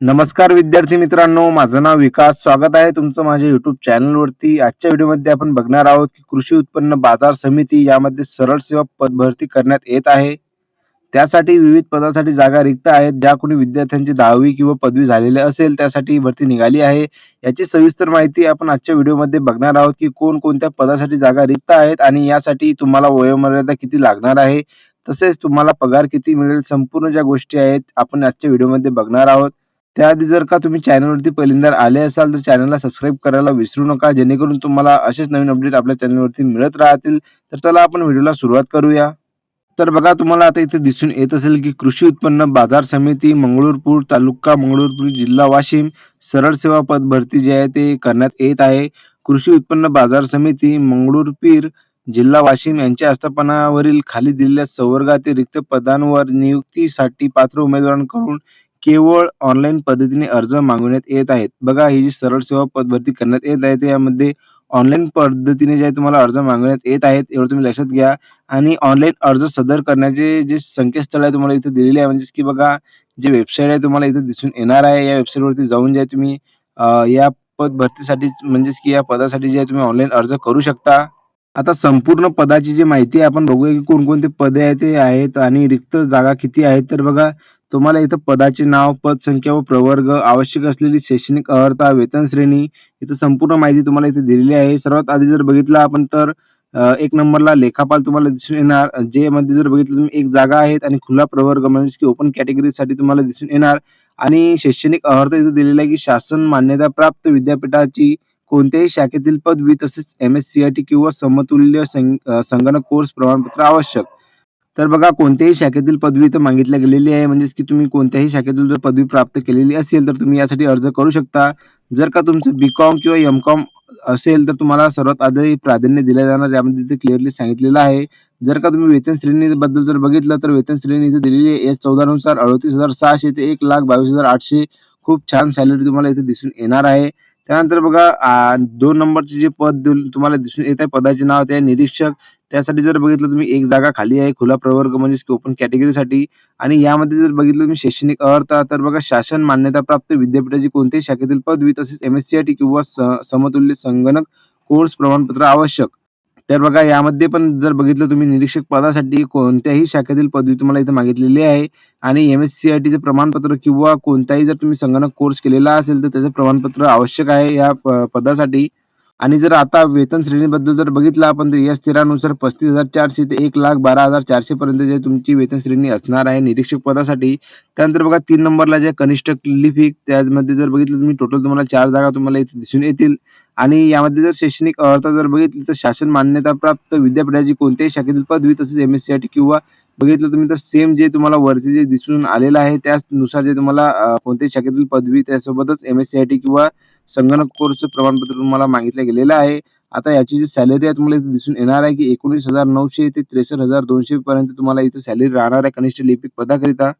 नमस्कार विद्यार्थी मित्रांनो माझं नाव विकास. स्वागत आहे तुमचं माझ्या युट्यूब चॅनलवरती आजच्या व्हिडिओमध्ये आपण बघणार आहोत की कृषी उत्पन्न बाजार समिती यामध्ये सरळ सेवा पद भरती करण्यात येत आहे. त्यासाठी विविध पदासाठी जागा रिक्त आहेत. ज्या कोणी विद्यार्थ्यांची दहावी किंवा पदवी झालेली असेल त्यासाठी भरती निघाली आहे. याची सविस्तर माहिती आपण आजच्या व्हिडिओमध्ये बघणार आहोत की कोणकोणत्या पदासाठी जागा रिक्त आहेत आणि यासाठी तुम्हाला वयोमर्यादा किती लागणार आहे. तसेच तुम्हाला पगार किती मिळेल संपूर्ण ज्या गोष्टी आहेत आपण आजच्या व्हिडिओमध्ये बघणार आहोत. त्याआधी जर का तुम्ही चॅनलवरती पहिल्यांदा आले असाल तर चॅनलला सबस्क्राईब करायला विसरू नका. जेणेकरून तुम्हाला असेच नवीन अपडेट आपल्या चॅनलवरती मिळत राहतील. तर चला आपण व्हिडिओला सुरुवात करूया. तर बघा तुम्हाला आता इथे दिसून येत असेल की कृषी उत्पन्न बाजार समिती मंगळूरपूर तालुका मंगळूरपूर जिल्हा वाशिम सरळ सेवा पद भरती जे आहे ते करण्यात येत आहे. कृषी उत्पन्न बाजार समिती मंगळूरपीर जिल्हा वाशिम यांच्या आस्थापनावरील खाली दिलेल्या संवर्गातील रिक्त पदांवर नियुक्तीसाठी पात्र उमेदवारांकडून केवळ ऑनलाईन पद्धतीने अर्ज मागवण्यात येत आहेत. बघा ही जी सरळ सेवा पद भरती करण्यात येत आहे त्यामध्ये ऑनलाईन पद्धतीने जे आहे तुम्हाला अर्ज मागवण्यात येत आहेत एवढं तुम्ही लक्षात घ्या. आणि ऑनलाईन अर्ज सदर करण्याचे जे संकेतस्थळ आहे तुम्हाला इथे दिलेले आहे. म्हणजेच की बघा जे वेबसाईट आहे तुम्हाला इथे दिसून येणार आहे. या वेबसाईटवरती जाऊन जे तुम्ही या पद भरतीसाठी म्हणजेच की या पदासाठी जे तुम्ही ऑनलाईन अर्ज करू शकता. आता संपूर्ण पदाची जी माहिती आहे आपण बघूया की कोणकोणते पदे आहे ते आहेत आणि रिक्त जागा किती आहेत. तर बघा तुम्हाला इथं पदाचे नाव पद संख्या व प्रवर्ग आवश्यक असलेली शैक्षणिक अर्हता वेतन श्रेणी इथं संपूर्ण माहिती तुम्हाला इथे दिलेली आहे. सर्वात आधी जर बघितलं आपण तर एक नंबरला लेखापाल तुम्हाला दिसून येणार जे मध्ये जर बघितलं तुम्ही एक जागा आहेत आणि खुला प्रवर्ग म्हणजे की ओपन कॅटेगरीसाठी तुम्हाला दिसून येणार. आणि शैक्षणिक अर्हता इथे दिलेला आहे की शासन मान्यता प्राप्त विद्यापीठाची कोणत्याही शाखेतील पदवी तसेच M S C I T किंवा समतुल्य संगणक कोर्स प्रमाणपत्र आवश्यक. तर बघा कोणत्याही शाखेतील पदवी इथं मागितल्या गेलेली आहे. म्हणजेच की तुम्ही कोणत्याही शाखेतून जर पदवी प्राप्त केलेली असेल तर तुम्ही यासाठी अर्ज करू शकता. जर का तुमचं बी कॉम किंवा एम कॉम असेल तर तुम्हाला सर्वात आधी प्राधान्य दिलं जाणार. यामध्ये इथे क्लिअरली सांगितलेलं आहे. जर का तुम्ही वेतन श्रेणीबद्दल जर बघितलं तर वेतन श्रेणी इथे दिलेली आहे. एस चौदा नुसार अडतीस हजार सहाशे ते एक लाख बावीस हजार आठशे. खूप छान सॅलरी तुम्हाला इथे दिसून येणार आहे. त्यानंतर बघा दोन नंबरचे जे पद तुम्हाला दिसून येत आहे पदाचे नाव ते निरीक्षक. त्यासाठी जर बघितलं तुम्ही एक जागा खाली आहे खुला प्रवर्ग म्हणजे ओपन कॅटेगरीसाठी आणि यामध्ये जर बघितलं तुम्ही शैक्षणिक अर्हता तर बघा शासन मान्यताप्राप्त विद्यापीठाची कोणत्याही शाखेतील पदवी तसेच M S C I T किंवा समतुल्य संगणक कोर्स प्रमाणपत्र आवश्यक. तर बघा यामध्ये पण जर बघितलं तुम्ही निरीक्षक पदासाठी कोणत्याही शाखेतील पदवी तुम्हाला इथे मागितलेली आहे. आणि एम एस सी आय टीचं प्रमाणपत्र किंवा कोणताही जर तुम्ही संगणक कोर्स केलेला असेल तर त्याचं प्रमाणपत्र आवश्यक आहे या पदासाठी. आणि जर आता वेतन श्रेणीबद्दल जर बघितलं आपण तर या स्थिरानुसार पस्तीस हजार चारशे ते एक लाख बारा हजार चारशे पर्यंत जे तुमची वेतन श्रेणी असणार आहे निरीक्षक पदासाठी त्यानंतर बघा तीन नंबरला जे कनिष्ठ लिफिक त्यामध्ये जर बघितलं तुम्ही टोटल तुम्हाला चार जागा तुम्हाला इथे दिसून येतील. आणि यामध्ये जर शैक्षणिक अर्हता जर बघितली तर शासन मान्यताप्राप्त विद्यापीठाची कोणत्याही शाखेतील पदवी तसेच M S C I T किंवा बघितलं तुम्ही तर सेम जे तुम्हाला वरती जे दिसून आलेलं आहे त्यानुसार जे तुम्हाला कोणत्याही शाखेतील पदवी त्यासोबतच M S C I T किंवा संगणक कोर्सचं प्रमाणपत्र तुम्हाला मागितलं गेलेलं आहे. आता याची जी सॅलरी आहे तुम्हाला इथे दिसून येणार आहे की एकोणीस हजार नऊशे ते त्रेसष्ट हजार दोनशे पर्यंत तुम्हाला इथे सॅलरी राहणार आहे कनिष्ठ लिपिक पदाकरिता.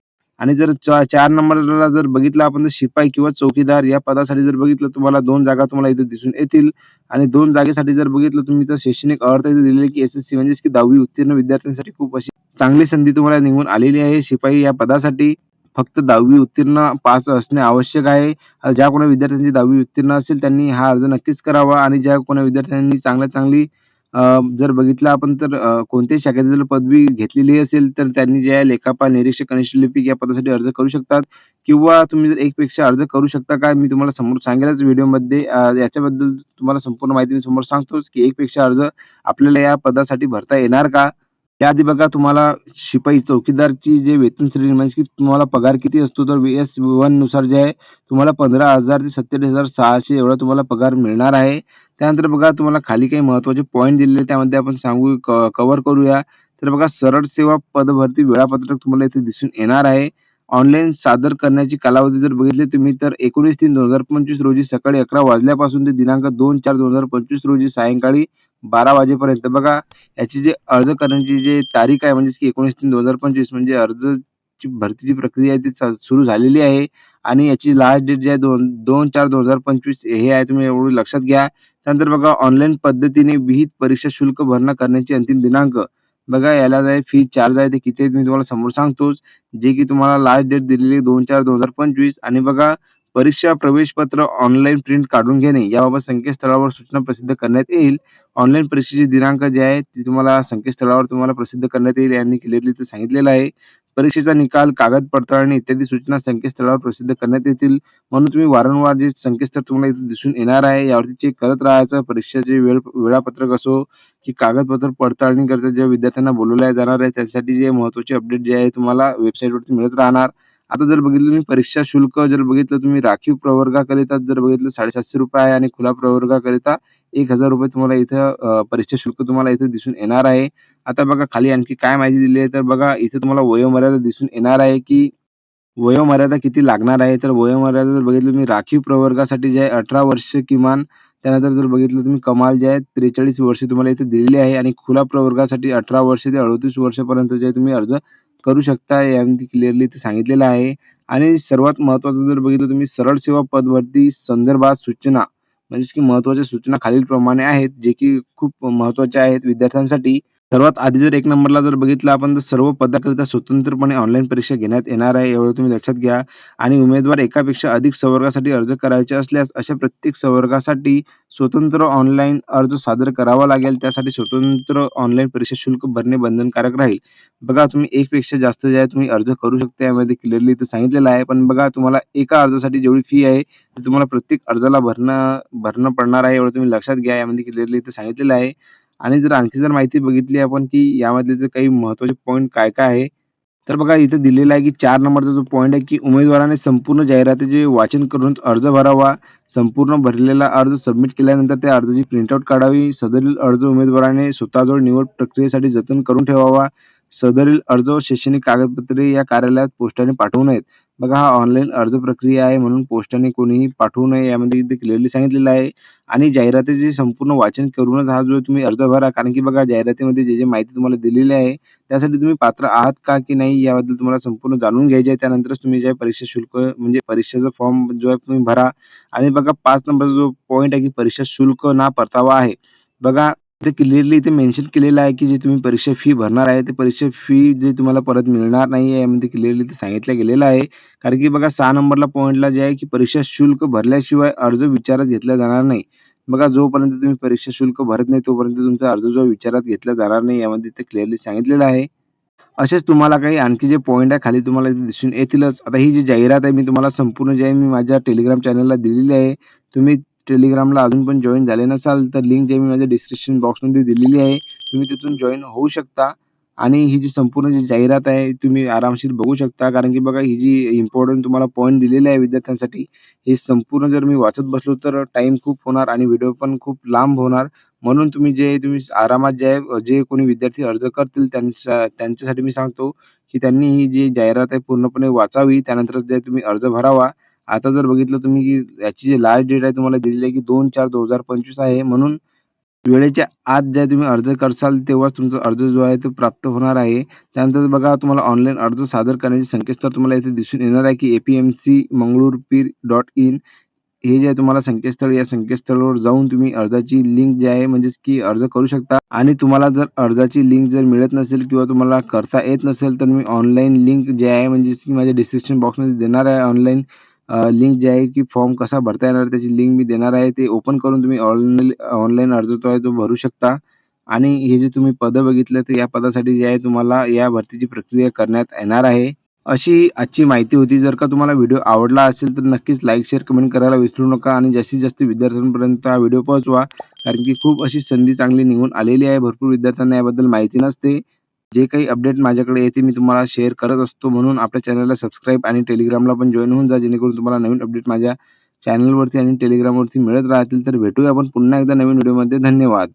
आणि जर चार नंबरला जर बघितलं आपण तर शिपाई किंवा चौकीदार या पदासाठी जर बघितलं तुम्हाला दोन जागा तुम्हाला इथे दिसून येतील. आणि दोन जागेसाठी जर बघितलं तुम्ही तर शैक्षणिक अर्थ इथे दिलेली की एस एस सी म्हणजेच की दहावी उत्तीर्ण विद्यार्थ्यांसाठी खूप अशी चांगली संधी तुम्हाला निघून आलेली आहे. शिपाई या पदासाठी फक्त दहावी उत्तीर्ण पास असणे आवश्यक आहे. ज्या कोणा विद्यार्थ्यांची दहावी उत्तीर्ण असेल त्यांनी हा अर्ज नक्कीच करावा. आणि ज्या कोणा विद्यार्थ्यांनी चांगल्या चांगली अ, जर बघितलं आपण तर अ, कोणत्याही शाखेत जर पदवी घेतलेली असेल तर त्यांनी जे आहे लेखापाल निरीक्षक कनिष्ठ लिपिक या पदासाठी अर्ज करू शकतात. किंवा तुम्ही जर एकपेक्षा अर्ज करू शकता का मी तुम्हाला समोर सांगेलच व्हिडिओमध्ये. अ, याच्याबद्दल तुम्हाला संपूर्ण माहिती मी समोर सांगतोच की एकपेक्षा अर्ज आपल्याला या पदासाठी भरता येणार का? त्याआधी बघा तुम्हाला शिपाई चौकीदारची जे वेतन श्रेणी म्हणजे की तुम्हाला पगार किती असतो तर एस वननुसार जे आहे तुम्हाला पंधरा हजार ते सत्तेचाळीस हजार सहाशे एवढा तुम्हाला पगार मिळणार आहे. त्यानंतर बघा तुम्हाला खाली काही महत्त्वाचे पॉईंट दिलेले आहेत, त्यामध्ये आपण सांगू कवर करूया. तर बघा सरळ सेवा पदभरती वेळापत्रक तुम्हाला इथे दिसून येणार आहे. ऑनलाईन सादर करण्याची कालावधी जर बघितली तुम्ही तर एकोणीस तीन दोन हजार पंचवीस रोजी सकाळी अकरा वाजल्यापासून ते दिनांक दोन चार दोन हजार पंचवीस रोजी सायंकाळी बारा वाजेपर्यंत. बघा याची जी अर्ज करण्याची जी तारीख आहे म्हणजेच की एकोणीस तीन दोन हजार पंचवीस म्हणजे अर्जची भरतीची प्रक्रिया आहे ती सुरू झालेली आहे. आणि याची लास्ट डेट जी आहे दोन दोन चार दोन हजार पंचवीस हे आहे तुम्ही एवढं लक्षात घ्या. त्यानंतर बघा ऑनलाईन पद्धतीने विहित परीक्षा शुल्क भरणा करण्याची अंतिम दिनांक बघा याला जाय फी चार्ज आहे ते किती आहे मी तुम्हाला समोर सांगतोच. जे की तुम्हाला लास्ट डेट दिलेली दोन चार दोन हजार पंचवीस आणि बघा परीक्षा प्रवेशपत्र ऑनलाईन प्रिंट काढून घेणे याबाबत संकेतस्थळावर सूचना प्रसिद्ध करण्यात येईल. ऑनलाईन परीक्षेचे दिनांक जे आहे ते तुम्हाला संकेतस्थळावर तुम्हाला प्रसिद्ध करण्यात येईल यांनी क्लिअरली ते सांगितलेलं आहे. परीक्षेचा निकाल, कागद पडताळणी इत्यादी सूचना संकेतस्थळावर प्रसिद्ध करण्यात येतील. म्हणून तुम्ही वारंवार जे संकेतस्थळ तुम्हाला इथे दिसून येणार आहे यावरती चेक करत राहायचं. परीक्षेचे वेळ वेळापत्रक असो की कागदपत्र पडताळणी करता ज्या विद्यार्थ्यांना बोलवल्या जाणार आहे त्यासाठी जे महत्त्वाचे अपडेट जे आहे तुम्हाला वेबसाईटवरती मिळत राहणार. आता जर बघितलं तुम्ही परीक्षा शुल्क जर बघितलं तुम्ही राखीव प्रवर्गाकरिता जर बघितलं ₹750 आहे आणि खुला प्रवर्गाकरिता ₹1000 तुम्हाला इथं परीक्षा शुल्क तुम्हाला इथे दिसून येणार आहे. आता बघा खाली आणखी काय माहिती दिली आहे तर बघा इथे तुम्हाला वयोमर्यादा दिसून येणार आहे की वयोमर्यादा किती लागणार आहे. तर वयोमर्यादा जर बघितलं तुम्ही राखीव प्रवर्गासाठी जे आहे 18 वर्ष किमान त्यानंतर जर बघितलं तुम्ही कमाल जे आहे त्रेचाळीस वर्ष तुम्हाला इथे दिलेली आहे आणि खुला प्रवर्गासाठी 18 वर्ष ते 38 वर्षापर्यंत जे तुम्ही अर्ज करू शकता यामध्ये क्लिअरली इथे सांगितलेलं आहे. आणि सर्वात महत्त्वाचं जर बघितलं तुम्ही सरळ सेवा पदवरती संदर्भात सूचना म्हणजेच की महत्त्वाच्या सूचना खालीलप्रमाणे आहेत, जे की खूप महत्त्वाच्या आहेत विद्यार्थ्यांसाठी. सर्वात आधी जर एक नंबरला जर बघितलं आपण तर सर्व पदाकरिता स्वतंत्रपणे ऑनलाईन परीक्षा घेण्यात येणार आहे एवढं तुम्ही लक्षात घ्या. आणि उमेदवार एकापेक्षा अधिक संवर्गासाठी अर्ज करायचे असल्यास अशा प्रत्येक संवर्गासाठी स्वतंत्र ऑनलाईन अर्ज सादर करावा लागेल. त्यासाठी स्वतंत्र ऑनलाईन परीक्षा शुल्क भरणे बंधनकारक राहील. बघा तुम्ही एकपेक्षा जास्त जे आहे तुम्ही अर्ज करू शकता यामध्ये क्लिअरली इथे सांगितलेलं आहे. पण बघा तुम्हाला एका अर्जासाठी जेवढी फी आहे ती तुम्हाला प्रत्येक अर्जाला भरणं भरणं पडणार आहे एवढं तुम्ही लक्षात घ्या. यामध्ये क्लिअरली इथे सांगितलेलं आहे. आणि जर आणखी जर माहिती बघितली आपण की यामधले जे काही महत्त्वाचे पॉईंट काय-काय आहे. तर बघा इथे दिलेलं आहे की चार नंबरचा जो पॉईंट आहे की उमेदवाराने संपूर्ण जाहिरातीचे वाचन करून अर्ज भरावा. संपूर्ण भरलेला अर्ज सबमिट केल्यानंतर त्या अर्जाची प्रिंटआउट काढावी. सदरील अर्ज उमेदवाराने स्वतःजवळ निवड प्रक्रियेसाठी जतन करून ठेवावा. सदरील अर्ज व शैक्षणिक कागदपत्रे या कार्यालयात पोस्टाने पाठवू नयेत. बघा हा ऑनलाईन अर्ज प्रक्रिया आहे म्हणून पोस्टाने कोणीही पाठवू नये यामध्ये इथे क्लिअरली सांगितलेलं आहे. आणि जाहिरातीचे संपूर्ण वाचन करूनच हा जो तुम्ही अर्ज भरा. कारण की बघा जाहिरातीमध्ये जे, जे माहिती तुम्हाला दिलेली आहे त्यासाठी तुम्ही पात्र आहात का की नाही याबद्दल तुम्हाला संपूर्ण जाणून घ्यायचे आहे. त्यानंतरच तुम्ही जे परीक्षा शुल्क म्हणजे परीक्षेचा फॉर्म जो आहे तुम्ही भरा. आणि बघा पाच नंबरचा जो पॉईंट आहे की परीक्षा शुल्क ना परतावा आहे. बघा इथे क्लिअरली इथे मेन्शन केलेलं आहे की जे तुम्ही परीक्षा फी भरणार आहे, ते परीक्षा फी जे तुम्हाला परत मिळणार नाही आहे यामध्ये क्लिअरली इथे सांगितलं गेलेलं आहे. कारण की बघा सहा नंबरला पॉईंटला जे आहे की परीक्षा शुल्क भरल्याशिवाय अर्ज विचारात घेतला जाणार नाही. बघा जोपर्यंत तुम्ही परीक्षा शुल्क भरत नाही तोपर्यंत तुमचा अर्ज जो विचारात घेतला जाणार नाही यामध्ये इथे क्लिअरली सांगितलेलं आहे. असेच तुम्हाला काही आणखी जे पॉईंट आहे खाली तुम्हाला इथे दिसून येतीलच. आता ही जी जाहिरात आहे मी तुम्हाला संपूर्ण जे आहे मी माझ्या टेलिग्राम चॅनलला दिलेली आहे. तुम्ही टेलिग्रामला अजून पण जॉईन झाले नसाल तर लिंक जे मी माझ्या डिस्क्रिप्शन बॉक्समध्ये दिलेली आहे. तुम्ही तिथून जॉईन होऊ शकता. आणि ही जी संपूर्ण जी जाहिरात आहे तुम्ही आरामशीर बघू शकता. कारण की बघा ही जी इम्पॉर्टंट तुम्हाला पॉईंट दिलेले आहे विद्यार्थ्यांसाठी हे संपूर्ण जर मी वाचत बसलो तर टाईम खूप होणार आणि व्हिडिओ पण खूप लांब होणार. म्हणून तुम्ही जे तुम्ही आरामात जे जे कोणी विद्यार्थी अर्ज करतील त्यांचा त्यांच्यासाठी मी सांगतो की त्यांनी ही जी जाहिरात आहे पूर्णपणे वाचावी. त्यानंतरच जे तुम्ही अर्ज भरावा. आता जर बघितलं तुम्ही की याची जी लास्ट डेट आहे तुम्हाला दिलेली आहे की 2/4/2025 आहे. म्हणून वेळेच्या आत जे तुम्ही अर्ज करसाल तेव्हाच तुमचा अर्ज जो आहे तो प्राप्त होणार आहे. त्यानंतर बघा तुम्हाला ऑनलाईन अर्ज सादर करण्याचे संकेतस्थळ तुम्हाला इथे दिसून येणार आहे की A P M C Mangrulpir dot in हे जे आहे तुम्हाला संकेतस्थळ या संकेतस्थळावर जाऊन तुम्ही अर्जाची लिंक जी आहे म्हणजेच की अर्ज करू शकता. आणि तुम्हाला जर अर्जाची लिंक जर मिळत नसेल किंवा तुम्हाला करता येत नसेल तर मी ऑनलाईन लिंक जे आहे म्हणजेच की माझ्या डिस्क्रिप्शन बॉक्समध्ये देणार आहे ऑनलाईन लिंक जी आहे की फॉर्म कसा भरता येणार त्याची लिंक मी देणार आहे. ते ओपन करून तुम्ही ऑनलाईन ऑनलाईन अर्ज जो आहे तो भरू शकता. आणि हे जे तुम्ही पदं बघितलं तर या पदासाठी जे आहे तुम्हाला या भरतीची प्रक्रिया करण्यात येणार आहे. अशी आजची माहिती होती. जर का तुम्हाला व्हिडिओ आवडला असेल तर नक्कीच लाईक, शेअर, कमेंट करायला विसरू नका आणि जास्तीत जास्त विद्यार्थ्यांपर्यंत हा व्हिडिओ पोहोचवा. कारण की खूप अशी संधी चांगली निघून आलेली आहे. भरपूर विद्यार्थ्यांना याबद्दल माहिती नसते. जे काही अपडेट माझ्याकडे येते मी तुम्हाला शेअर करत असतो. म्हणून आपल्या चॅनलला सबस्क्राईब आणि टेलिग्रामला पण जॉईन होऊन जा जेणेकरून तुम्हाला नवीन अपडेट माझ्या चॅनलवरती आणि टेलिग्रामवरती मिळत राहतील. तर भेटूया आपण पुन्हा एकदा नवीन व्हिडिओमध्ये. धन्यवाद.